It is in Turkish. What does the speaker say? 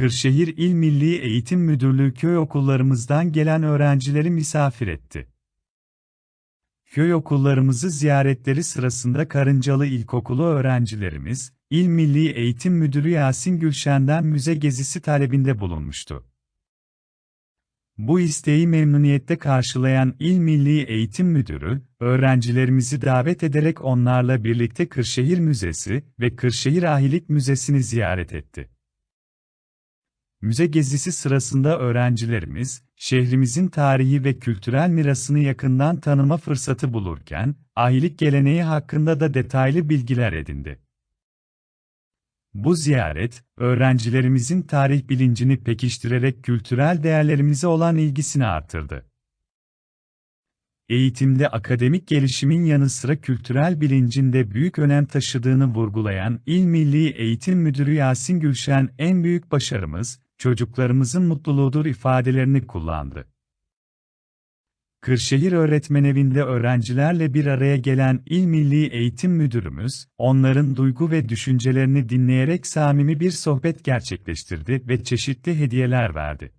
Kırşehir İl Milli Eğitim Müdürlüğü köy okullarımızdan gelen öğrencileri misafir etti. Köy okullarımızı ziyaretleri sırasında Karıncalı İlkokulu öğrencilerimiz, İl Milli Eğitim Müdürü Yasin Gülşen'den müze gezisi talebinde bulunmuştu. Bu isteği memnuniyetle karşılayan İl Milli Eğitim Müdürü, öğrencilerimizi davet ederek onlarla birlikte Kırşehir Müzesi ve Kırşehir Ahilik Müzesi'ni ziyaret etti. Müze gezisi sırasında öğrencilerimiz, şehrimizin tarihi ve kültürel mirasını yakından tanıma fırsatı bulurken, ahilik geleneği hakkında da detaylı bilgiler edindi. Bu ziyaret, öğrencilerimizin tarih bilincini pekiştirerek kültürel değerlerimize olan ilgisini artırdı. Eğitimde akademik gelişimin yanı sıra kültürel bilincin de büyük önem taşıdığını vurgulayan İl Milli Eğitim Müdürü Yasin Gülşen en büyük başarımız, çocuklarımızın mutluluğudur ifadelerini kullandı. Kırşehir Öğretmenevi'nde öğrencilerle bir araya gelen İl Milli Eğitim Müdürümüz, onların duygu ve düşüncelerini dinleyerek samimi bir sohbet gerçekleştirdi ve çeşitli hediyeler verdi.